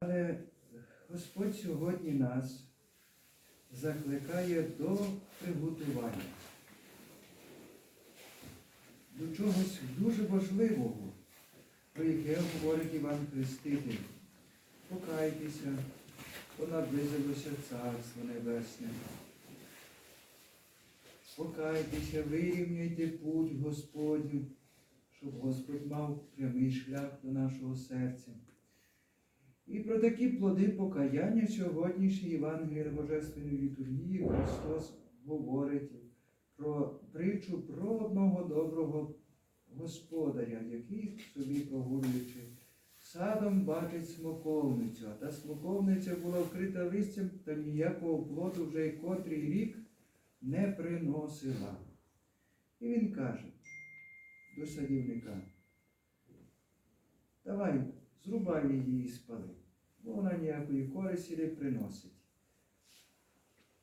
Але Господь сьогодні нас закликає до приготування, до чогось дуже важливого, про яке говорить Іван Хреститель. Покайтеся, бо наблизилося Царство Небесне. Покайтеся, вирівняйте путь Господню, щоб Господь мав прямий шлях до нашого серця. І про такі плоди покаяння сьогоднішній Євангелії Божественної літургії Христос говорить про притчу про одного доброго господаря, який собі прогулюючи садом бачить смоковницю, а та смоковниця була вкрита листям та ніякого плоду вже й котрий рік не приносила. І він каже до садівника, давай зрубай її і спали, бо вона ніякої користі не приносить.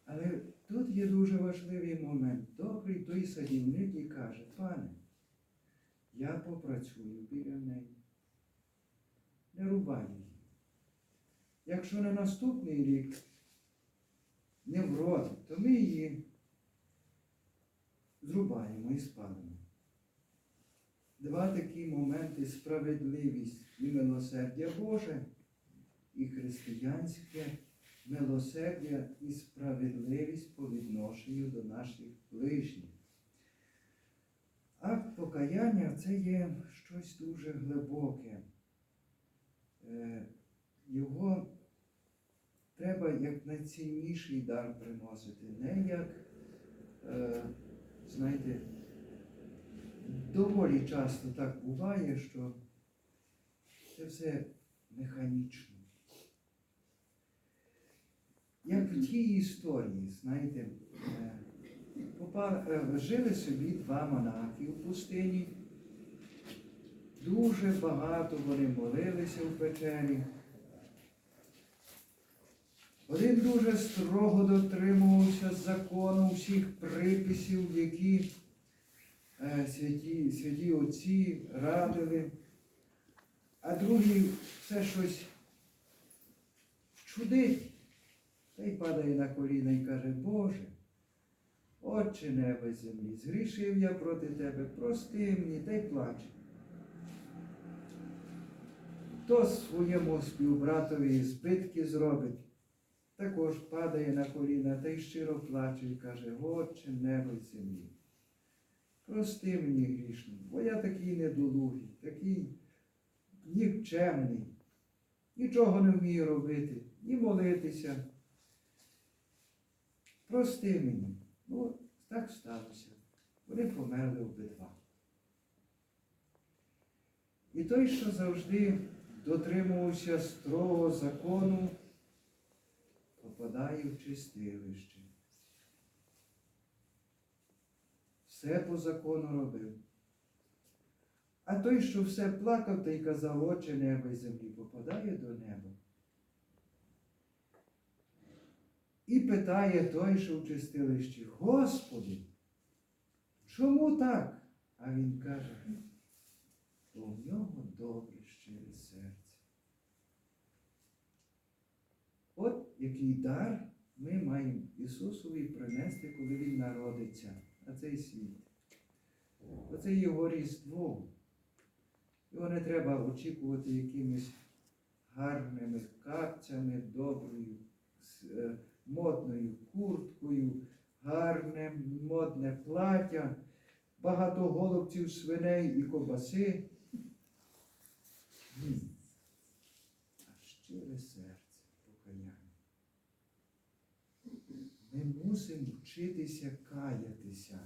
Але тут є дуже важливий момент. Добрий той садівник і каже, пане, я попрацюю біля неї. Не рубай її. Якщо на наступний рік не вродить, то ми її зрубаємо і спалимо. Два такі моменти справедливість і милосердя Боже, і християнське милосердя і справедливість по відношенню до наших ближніх. Акт покаяння це є щось дуже глибоке. Е, Його треба як найцінніший дар приносити, не як, е, знаєте, доволі часто так буває, що це все механічно. Як в тій історії, знаєте, е, е, жили собі два монахи у пустині. Дуже багато вони молилися в печері. Один дуже строго дотримувався закону всіх приписів, які святі, святі отці радили, а другий все щось чудить. Та й падає на коліна і каже, Боже, Отче небо й землі, згрішив я проти тебе, прости мені та й плаче. Хто своєму співбратові збитки зробить, також падає на коліна та й щиро плаче і каже, Отче небо землі. Прости мені грішний, бо я такий недолугий, такий нікчемний, нічого не вмію робити, ні молитися. Прости мені. Ну, так сталося. Вони померли обидва. І той, що завжди дотримувався строгого закону, попадає в чистилище. Все по закону робив. А той, що все плакав та й казав, Отче небо і землі, попадає до неба. І питає той, що в чистилищі, Господи, чому так? А він каже, бо в нього добре щире серце. От який дар ми маємо Ісусові принести, коли Він народиться на цей світ. Оце його Різдво. Його не треба очікувати якимись гарними капцями, доброю, е, модною курткою, гарне модне плаття, багато голубців, свиней і кобаси. Ні. А щире серце покаяння. Ми мусимо вчитися каятися.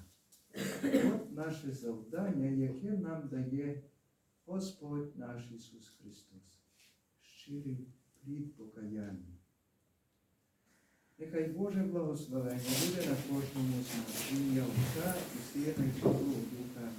От наше завдання, яке нам дає Господь наш Ісус Христос. Щирий плід покаяння. Нехай Боже благословення буде на кожному з нас. Ім'я Отця і Сина і Святого Духа.